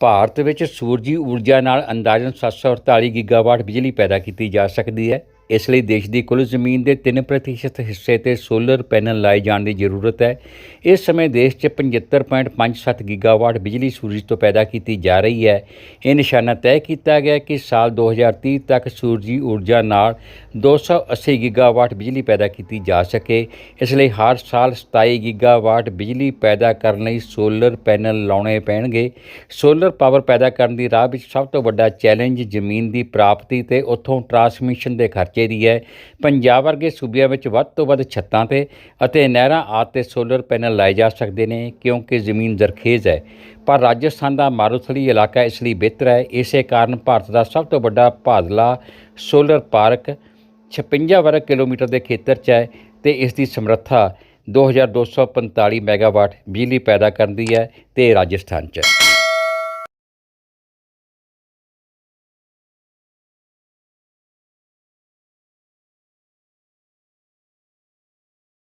ਭਾਰਤ ਵਿੱਚ ਸੂਰਜੀ ਊਰਜਾ ਨਾਲ ਅੰਦਾਜ਼ਨ 748 ਗੀਗਾਵਾਟ ਬਿਜਲੀ ਪੈਦਾ ਕੀਤੀ ਜਾ ਸਕਦੀ ਹੈ। ਇਸ ਲਈ ਦੇਸ਼ ਦੀ ਕੁੱਲ ਜ਼ਮੀਨ ਦੇ 3% ਹਿੱਸੇ ਤੇ ਸੋਲਰ ਪੈਨਲ ਲਾਏ ਜਾਣ ਦੀ ਜ਼ਰੂਰਤ ਹੈ। ਇਸ ਸਮੇਂ ਦੇਸ਼ 'ਚ 75.57 ਗੀਗਾਵਾਟ ਬਿਜਲੀ ਸੂਰਜ ਤੋਂ ਪੈਦਾ ਕੀਤੀ ਜਾ ਰਹੀ ਹੈ। ਇਹ ਨਿਸ਼ਾਨਾ ਤੈਅ ਕੀਤਾ ਗਿਆ ਕਿ ਸਾਲ 2030 ਤੱਕ ਸੂਰਜੀ ਊਰਜਾ ਨਾਲ 280 ਗੀਗਾਵਾਟ ਬਿਜਲੀ ਪੈਦਾ ਕੀਤੀ ਜਾ ਸਕੇ। ਇਸ ਲਈ ਹਰ ਸਾਲ 27 ਗੀਗਾਵਾਟ ਬਿਜਲੀ ਪੈਦਾ ਕਰਨ ਲਈ ਸੋਲਰ ਪੈਨਲ ਲਾਉਣੇ ਪੈਣਗੇ। ਸੋਲਰ ਪਾਵਰ ਪੈਦਾ ਕਰਨ ਦੀ ਰਾਹ ਵਿੱਚ ਸਭ ਤੋਂ ਵੱਡਾ ਚੈਲੰਜ ਜ਼ਮੀਨ ਦੀ ਪ੍ਰਾਪਤੀ ਤੇ ਉੱਥੋਂ ਟਰਾਂਸਮਿਸ਼ਨ ਦੇ ਖਰਚੇ ਦੀ ਹੈ। ਪੰਜਾਬ ਵਰਗੇ ਸੂਬਿਆਂ ਵਿੱਚ ਵੱਧ ਤੋਂ ਵੱਧ ਛੱਤਾਂ ਤੇ ਅਤੇ ਨਹਿਰਾਂ ਆਦਿ ਤੇ ਸੋਲਰ ਪੈਨਲ ਲਾਏ ਜਾ ਸਕਦੇ ਨੇ, ਕਿਉਂਕਿ ਜ਼ਮੀਨ ਜ਼ਰਖੇਜ਼ ਹੈ। ਪਰ ਰਾਜਸਥਾਨ ਦਾ ਮਾਰੂਥਲੀ ਇਲਾਕਾ ਇਸ ਲਈ ਬਿਹਤਰ ਹੈ। ਇਸੇ ਕਾਰਨ ਭਾਰਤ ਦਾ ਸਭ ਤੋਂ ਵੱਡਾ ਭਾਦਲਾ ਸੋਲਰ ਪਾਰਕ 56 ਵਰਗ ਕਿਲੋਮੀਟਰ ਦੇ ਖੇਤਰ 'ਚ ਹੈ ਤੇ ਇਸ ਦੀ ਸਮਰੱਥਾ 2245 ਮੈਗਾਵਾਟ ਬਿਜਲੀ ਪੈਦਾ ਕਰਦੀ ਹੈ ਤੇ ਰਾਜਸਥਾਨ 'ਚ।